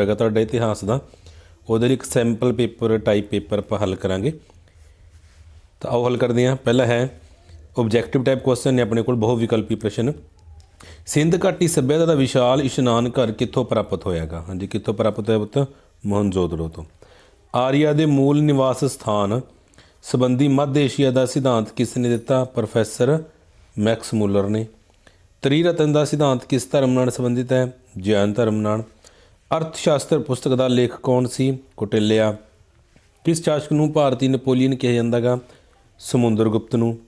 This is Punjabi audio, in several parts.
ਹੈਗਾ ਤੁਹਾਡਾ ਇਤਿਹਾਸ ਦਾ, ਉਹਦੇ ਲਈ ਇੱਕ ਸੈਂਪਲ ਪੇਪਰ ਟਾਈਪ ਪੇਪਰ ਆਪਾਂ ਹੱਲ ਕਰਾਂਗੇ। ਤਾਂ ਆਓ ਹੱਲ ਕਰਦੇ ਹਾਂ। ਪਹਿਲਾ ਹੈ ਆਬਜੈਕਟਿਵ ਟਾਈਪ ਕੁਐਸਚਨ ਨੇ ਆਪਣੇ ਕੋਲ ਬਹੁ ਵਿਕਲਪੀ ਪ੍ਰਸ਼ਨ। ਸਿੰਧ ਘਾਟੀ ਸੱਭਿਅਤਾ ਦਾ ਵਿਸ਼ਾਲ ਇਸ਼ਨਾਨ ਘਰ ਕਿੱਥੋਂ ਪ੍ਰਾਪਤ ਹੋਇਆਗਾ? ਹਾਂਜੀ, ਕਿੱਥੋਂ ਪ੍ਰਾਪਤ ਹੋਇਆ ਪੁੱਤ? ਮੋਹਨਜੋਦੜੋ ਤੋਂ। ਆਰੀਆ ਦੇ ਮੂਲ ਨਿਵਾਸ ਸਥਾਨ, ਸੰਬੰਧੀ ਮੱਧ ਏਸ਼ੀਆ ਦਾ ਸਿਧਾਂਤ ਕਿਸ ਨੇ ਦਿੱਤਾ? ਪ੍ਰੋਫੈਸਰ ਮੈਕਸ ਮੂਲਰ ਨੇ। ਤ੍ਰਿਰਤਨ ਦਾ ਸਿਧਾਂਤ ਕਿਸ ਧਰਮ ਨਾਲ ਸੰਬੰਧਿਤ ਹੈ? ਜੈਨ ਧਰਮ ਨਾਲ। ਅਰਥ ਸ਼ਾਸਤਰ ਪੁਸਤਕ ਦਾ ਲੇਖ ਕੌਣ ਸੀ? ਕੁਟਿਲਿਆ। ਕਿਸ ਸ਼ਾਸਕ ਨੂੰ ਭਾਰਤੀ ਨੈਪੋਲੀਅਨ ਕਿਹਾ ਜਾਂਦਾਗਾ? ਸਮੁੰਦਰ ਗੁਪਤ ਨੂੰ।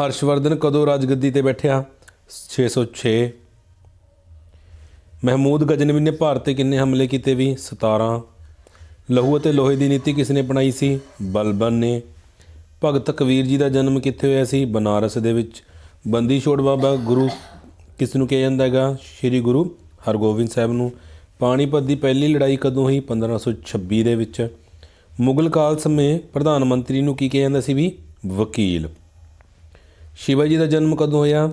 ਹਰਸ਼ਵਰਧਨ ਕਦੋਂ ਰਾਜਗੱਦੀ ਤੇ ਬੈਠਿਆ? 606 ਮਹਿਮੂਦ ਗਜਨਵੀ ਨੇ ਭਾਰਤ ਤੇ ਕਿੰਨੇ ਹਮਲੇ ਕੀਤੇ ਵੀ? 17 ਲਹੂ ਅਤੇ ਲੋਹੇ ਦੀ ਨੀਤੀ ਕਿਸ ਨੇ ਬਣਾਈ ਸੀ? ਬਲਬਨ ਨੇ। ਭਗਤ ਕਬੀਰ ਜੀ ਦਾ ਜਨਮ ਕਿੱਥੇ ਹੋਇਆ ਸੀ? ਬਨਾਰਸ ਦੇ ਵਿੱਚ। ਬੰਦੀ ਛੋੜ ਬਾਬਾ ਗੁਰੂ ਕਿਸ ਨੂੰ ਕਿਹਾ ਜਾਂਦਾ ਹੈਗਾ ਸ੍ਰੀ ਗੁਰੂ ਹਰਗੋਬਿੰਦ ਸਾਹਿਬ ਨੂੰ। ਪਾਣੀਪਤ ਦੀ ਪਹਿਲੀ ਲੜਾਈ ਕਦੋਂ ਹੋਈ? 1526 ਦੇ ਵਿੱਚ। ਮੁਗਲ ਕਾਲ ਸਮੇਂ ਪ੍ਰਧਾਨ ਮੰਤਰੀ ਨੂੰ ਕੀ ਕਿਹਾ ਜਾਂਦਾ ਸੀ ਵੀ? ਵਕੀਲ। ਸ਼ਿਵਾਜੀ ਦਾ ਜਨਮ ਕਦੋਂ ਹੋਇਆ?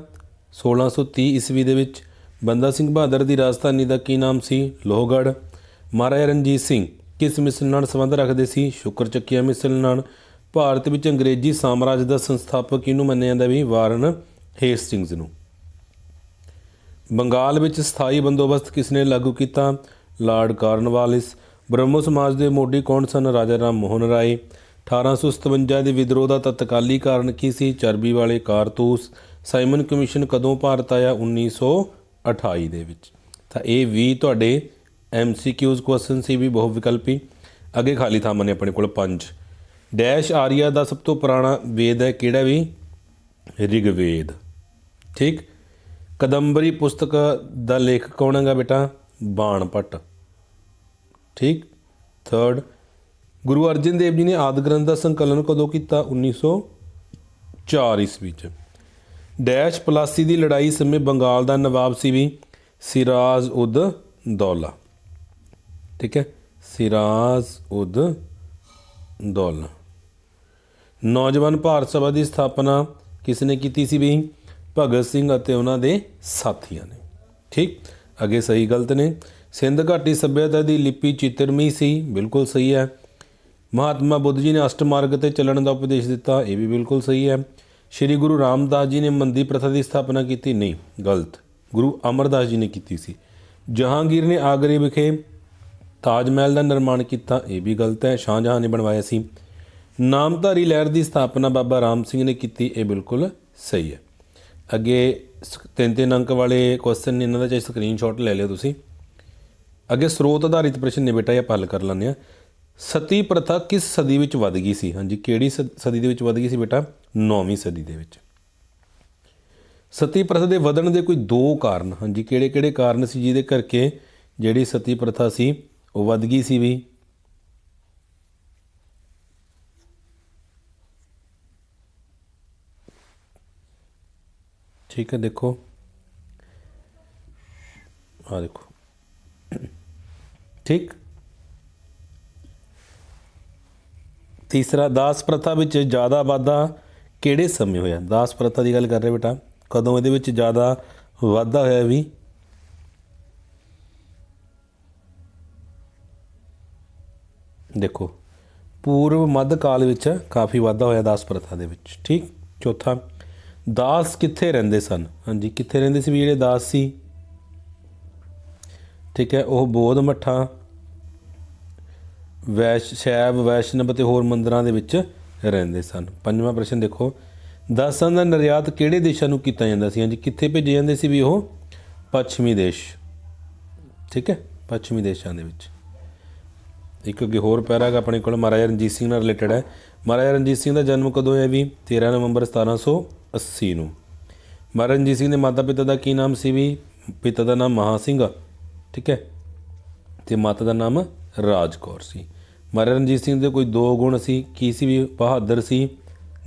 1630 ਈਸਵੀ ਦੇ ਵਿੱਚ। ਬੰਦਾ ਸਿੰਘ ਬਹਾਦਰ ਦੀ ਰਾਜਧਾਨੀ ਦਾ ਕੀ ਨਾਮ ਸੀ? ਲੋਹਗੜ੍ਹ। ਮਹਾਰਾਜਾ ਰਣਜੀਤ ਸਿੰਘ ਕਿਸ ਮਿਸਲ ਨਾਲ ਸੰਬੰਧ ਰੱਖਦੇ ਸੀ? ਸ਼ੁਕਰ ਚੱਕੀਆ ਮਿਸਲ ਨਾਲ। ਭਾਰਤ ਵਿੱਚ ਅੰਗਰੇਜ਼ੀ ਸਾਮਰਾਜ ਦਾ ਸੰਸਥਾਪਕ ਕਿਹਨੂੰ ਮੰਨਿਆ ਜਾਂਦਾ ਵੀ? ਵਾਰਨ ਹੇਸਟਿੰਗਸ ਨੂੰ। ਬੰਗਾਲ ਵਿੱਚ ਸਥਾਈ ਬੰਦੋਬਸਤ ਕਿਸ ਨੇ ਲਾਗੂ ਕੀਤਾ? ਲਾਰਡ ਕਾਰਨਵਾਲਿਸ ਬ੍ਰਹਮੋ ਸਮਾਜ ਦੇ ਮੋਢੀ ਕੌਣ ਸਨ? ਰਾਜਾ ਰਾਮ ਮੋਹਨ ਰਾਏ। 1857 ਦੇ ਵਿਦਰੋਹ ਦਾ ਤਤਕਾਲੀ ਕਾਰਨ ਕੀ ਸੀ? ਚਰਬੀ ਵਾਲੇ ਕਾਰਤੂਸ। ਸਾਈਮਨ ਕਮਿਸ਼ਨ ਕਦੋਂ ਭਾਰਤ ਆਇਆ? 1928 ਦੇ ਵਿੱਚ। ਤਾਂ ਇਹ ਵੀ ਤੁਹਾਡੇ ਐਮਸੀਕਿਊਜ਼ ਕੁਐਸਚਨ ਸੀ ਵੀ ਬਹੁ ਵਿਕਲਪੀ। ਅੱਗੇ ਖਾਲੀ ਥਾਵਾਂ ਨੇ ਆਪਣੇ ਕੋਲ ਪੰਜ। ਡੈਸ਼ ਆਰੀਆ ਦਾ ਸਭ ਤੋਂ ਪੁਰਾਣਾ ਵੇਦ ਹੈ ਕਿਹੜਾ ਵੀ? ਰਿਗਵੇਦ। ਠੀਕ? ਕਦੰਬਰੀ ਪੁਸਤਕ ਦਾ ਲੇਖਕ ਕੌਣ ਹੈਗਾ ਬੇਟਾ? ਬਾਣ ਭੱਟ। ਠੀਕ? ਥਰਡ ਗੁਰੂ ਅਰਜਨ ਦੇਵ ਜੀ ਨੇ ਆਦਿ ਗ੍ਰੰਥ ਦਾ ਸੰਕਲਨ ਕਦੋਂ ਕੀਤਾ? 1904 ਈਸਵੀ ਚ। ਡੈਸ਼ ਪਲਾਸੀ ਦੀ ਲੜਾਈ ਸਮੇਂ ਬੰਗਾਲ ਦਾ ਨਵਾਬ ਸੀ ਵੀ ਸਿਰਾਜ ਉਦ ਦੌਲਾ। ਠੀਕ ਹੈ? ਸਿਰਾਜ ਉਦ ਦੌਲਾ। ਨੌਜਵਾਨ ਭਾਰਤ ਸਭਾ ਦੀ ਸਥਾਪਨਾ ਕਿਸ ਨੇ ਕੀਤੀ ਸੀ ਵੀ ਭਗਤ ਸਿੰਘ ਅਤੇ ਉਹਨਾਂ ਦੇ ਸਾਥੀਆਂ ਨੇ। ਠੀਕ? ਅੱਗੇ ਸਹੀ ਗਲਤ ਨੇ। ਸਿੰਧ ਘਾਟੀ ਸੱਭਿਅਤਾ ਦੀ ਲਿਪੀ ਚਿੱਤਰਮੀ ਸੀ। ਬਿਲਕੁਲ ਸਹੀ ਹੈ। ਮਹਾਤਮਾ ਬੁੱਧ ਜੀ ਨੇ ਅਸ਼ਟਮਾਰਗ ਤੇ ਚੱਲਣ ਦਾ ਉਪਦੇਸ਼ ਦਿੱਤਾ। ਇਹ ਵੀ ਬਿਲਕੁਲ ਸਹੀ ਹੈ। ਸ਼੍ਰੀ ਗੁਰੂ ਰਾਮਦਾਸ ਜੀ ਨੇ ਮੰਦੀ ਪ੍ਰਥਾ ਦੀ ਸਥਾਪਨਾ ਕੀਤੀ। ਨਹੀਂ, ਗਲਤ। ਗੁਰੂ ਅਮਰਦਾਸ ਜੀ ਨੇ ਕੀਤੀ ਸੀ। ਜਹਾਂਗੀਰ ਨੇ ਆਗਰੇ ਵਿਖੇ ਤਾਜ ਮਹਿਲ ਦਾ ਨਿਰਮਾਣ ਕੀਤਾ। ਇਹ ਵੀ ਗਲਤ ਹੈ। ਸ਼ਾਹਜਹਾਂ ਨੇ ਬਣਵਾਇਆ ਸੀ। ਨਾਮਧਾਰੀ ਲਹਿਰ ਦੀ ਸਥਾਪਨਾ ਬਾਬਾ ਰਾਮ ਸਿੰਘ ਨੇ ਕੀਤੀ। ਇਹ ਬਿਲਕੁਲ ਸਹੀ ਹੈ। ਅੱਗੇ ਸ- ਤਿੰਨ ਤਿੰਨ ਅੰਕ ਵਾਲੇ ਕੁਐਸਚਨ ਨੇ ਇਹਨਾਂ ਦਾ ਚਾਹੇ ਸਕਰੀਨਸ਼ਾਟ ਲੈ ਲਿਓ ਤੁਸੀਂ। ਅੱਗੇ ਸਰੋਤ ਆਧਾਰਿਤ ਪ੍ਰਸ਼ਨ ਨੇ ਬੇਟਾ ਇਹ ਆਪਾਂ ਹੱਲ ਕਰ ਲੈਂਦੇ ਆ ਸਤੀ ਪ੍ਰਥਾ ਕਿਸ ਸਦੀ ਵਿੱਚ ਵੱਧ ਗਈ ਸੀ? ਹਾਂਜੀ, ਕਿਹੜੀ ਸ- ਸਦੀ ਦੇ ਵਿੱਚ ਵੱਧ ਗਈ ਸੀ ਬੇਟਾ? 9ਵੀਂ ਸਦੀ ਦੇ ਵਿੱਚ। ਸਤੀ ਪ੍ਰਥਾ ਦੇ ਵਧਣ ਦੇ ਕੋਈ ਦੋ ਕਾਰਨ। ਹਾਂਜੀ ਕਿਹੜੇ ਕਿਹੜੇ ਕਾਰਨ ਸੀ ਜਿਹਦੇ ਕਰਕੇ ਜਿਹੜੀ ਸਤੀ ਪ੍ਰਥਾ ਸੀ ਉਹ ਵੱਧ ਗਈ ਸੀ ਵੀ? ਠੀਕ ਹੈ, ਦੇਖੋ। ਆ ਦੇਖੋ। ਠੀਕ। ਤੀਸਰਾ, ਦਾਸ ਪ੍ਰਥਾ ਵਿੱਚ ਜ਼ਿਆਦਾ ਵਾਧਾ ਕਿਹੜੇ ਸਮੇਂ ਹੋਇਆ? ਦਾਸ ਪ੍ਰਥਾ ਦੀ ਗੱਲ ਕਰ ਰਹੇ ਬੇਟਾ। ਕਦੋਂ ਇਹਦੇ ਵਿੱਚ ਜ਼ਿਆਦਾ ਵਾਧਾ ਹੋਇਆ ਵੀ? ਦੇਖੋ, ਪੂਰਵ ਮੱਧ ਕਾਲ ਵਿੱਚ ਕਾਫੀ ਵਾਧਾ ਹੋਇਆ ਦਾਸ ਪ੍ਰਥਾ ਦੇ ਵਿੱਚ। ਠੀਕ। ਚੌਥਾ ਦਾਸ ਕਿੱਥੇ ਰਹਿੰਦੇ ਸਨ? ਹਾਂਜੀ, ਕਿੱਥੇ ਰਹਿੰਦੇ ਸੀ ਵੀ ਜਿਹੜੇ ਦਾਸ ਸੀ? ਠੀਕ ਹੈ, ਉਹ ਬੋਧ ਮੱਠਾਂ, ਵੈਸ਼, ਸ਼ੈਵ, ਵੈਸ਼ਨਵ ਅਤੇ ਹੋਰ ਮੰਦਰਾਂ ਦੇ ਵਿੱਚ ਰਹਿੰਦੇ ਸਨ। ਪੰਜਵਾਂ ਪ੍ਰਸ਼ਨ ਦੇਖੋ। ਦਾਸਾਂ ਦਾ ਨਿਰਯਾਤ ਕਿਹੜੇ ਦੇਸ਼ਾਂ ਨੂੰ ਕੀਤਾ ਜਾਂਦਾ ਸੀ? ਹਾਂਜੀ, ਕਿੱਥੇ ਭੇਜੇ ਜਾਂਦੇ ਸੀ ਵੀ ਉਹ? ਪੱਛਮੀ ਦੇਸ਼। ਠੀਕ ਹੈ, ਪੱਛਮੀ ਦੇਸ਼ਾਂ ਦੇ ਵਿੱਚ। ਇੱਕ ਅੱਗੇ ਹੋਰ ਪੈਰਾਗ ਆਪਣੇ ਕੋਲ, ਮਹਾਰਾਜਾ ਰਣਜੀਤ ਸਿੰਘ ਨਾਲ ਰਿਲੇਟਡ ਹੈ। ਮਹਾਰਾਜਾ ਰਣਜੀਤ ਸਿੰਘ ਦਾ ਜਨਮ ਕਦੋਂ ਹੋਇਆ ਵੀ? 13 ਨਵੰਬਰ 1780 ਨੂੰ। ਮਹਾਰਾਜ ਰਣਜੀਤ ਸਿੰਘ ਦੇ ਮਾਤਾ ਪਿਤਾ ਦਾ ਕੀ ਨਾਮ ਸੀ ਵੀ? ਪਿਤਾ ਦਾ ਨਾਮ ਮਹਾ ਸਿੰਘ ਠੀਕ ਹੈ? ਤੇ ਮਾਤਾ ਦਾ ਨਾਮ ਰਾਜ ਕੌਰ ਸੀ। ਮਹਾਰਾਜਾ ਰਣਜੀਤ ਸਿੰਘ ਦੇ ਕੋਈ ਦੋ ਗੁਣ ਸੀ, ਕੀ ਸੀ ਵੀ? ਬਹਾਦਰ ਸੀ,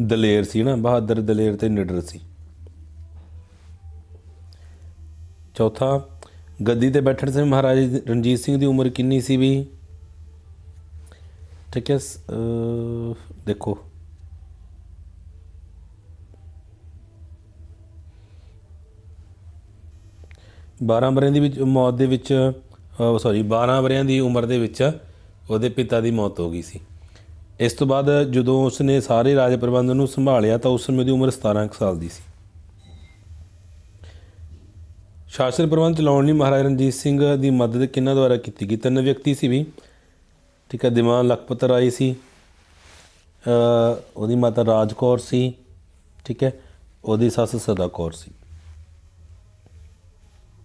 ਦਲੇਰ ਸੀ ਨਾ? ਬਹਾਦਰ, ਦਲੇਰ ਤੇ ਨਿਡਰ ਸੀ। ਚੌਥਾ, ਗੱਦੀ ਤੇ ਬੈਠਣ ਸਮੇਂ ਮਹਾਰਾਜਾ ਰਣਜੀਤ ਸਿੰਘ ਦੀ ਉਮਰ ਕਿੰਨੀ ਸੀ ਵੀ? ਠੀਕ ਹੈ, ਸ- ਦੇਖੋ। ਬਾਰਾਂ ਵਰ੍ਹਿਆਂ ਦੀ ਵਿੱਚ ਮੌਤ ਦੇ ਵਿੱਚ ਸੌਰੀ 12 ਵਰਿਆਂ ਦੀ ਉਮਰ ਦੇ ਵਿੱਚ ਉਹਦੇ ਪਿਤਾ ਦੀ ਮੌਤ ਹੋ ਗਈ ਸੀ। ਇਸ ਤੋਂ ਬਾਅਦ ਜਦੋਂ ਉਸਨੇ ਸਾਰੇ ਰਾਜ ਪ੍ਰਬੰਧ ਨੂੰ ਸੰਭਾਲਿਆ ਤਾਂ ਉਸ ਸਮੇਂ ਦੀ ਉਮਰ 17 ਕੁ ਸਾਲ ਦੀ ਸੀ। ਸ਼ਾਸਨ ਪ੍ਰਬੰਧ ਚਲਾਉਣ ਲਈ ਮਹਾਰਾਜਾ ਰਣਜੀਤ ਸਿੰਘ ਦੀ ਮਦਦ ਕਿਹਨਾਂ ਦੁਆਰਾ ਕੀਤੀ ਗਈ? ਤਿੰਨ ਵਿਅਕਤੀ ਸੀ ਵੀ। ਠੀਕ ਹੈ ਦੀਵਾਨ ਲਖਪਤ ਰਾਏ ਸੀ। ਅ, ਉਹਦੀ ਮਾਤਾ ਰਾਜ ਕੌਰ ਸੀ। ਠੀਕ ਹੈ ਉਹਦੀ ਸੱਸ ਸਦਾ ਕੌਰ ਸੀ।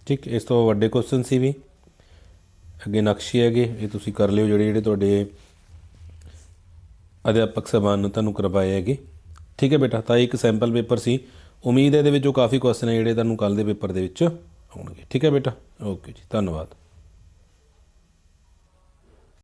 ਠੀਕ, ਇਸ ਤੋਂ ਵੱਡੇ ਕੁਐਸਚਨ ਸੀ ਵੀ। ਅੱਗੇ ਨਕਸ਼ੇ ਹੈਗੇ, ਇਹ ਤੁਸੀਂ ਕਰ ਲਿਓ ਜਿਹੜੇ ਜਿਹੜੇ ਤੁਹਾਡੇ ਅਧਿਆਪਕ ਸਭਾਨ ਨੇ ਤੁਹਾਨੂੰ ਕਰਵਾਏ ਹੈਗੇ। ਠੀਕ ਹੈ ਬੇਟਾ, ਤਾਂ ਇਹ ਇੱਕ ਸੈਂਪਲ ਪੇਪਰ ਸੀ। ਉਮੀਦ ਹੈ ਇਹਦੇ ਵਿੱਚੋਂ ਕਾਫੀ ਕੁਐਸਚਨ ਹੈ ਜਿਹੜੇ ਤੁਹਾਨੂੰ ਕੱਲ ਦੇ ਪੇਪਰ ਦੇ ਵਿੱਚ ਆਉਣਗੇ। ਠੀਕ ਹੈ ਬੇਟਾ? ਓਕੇ ਜੀ, ਧੰਨਵਾਦ।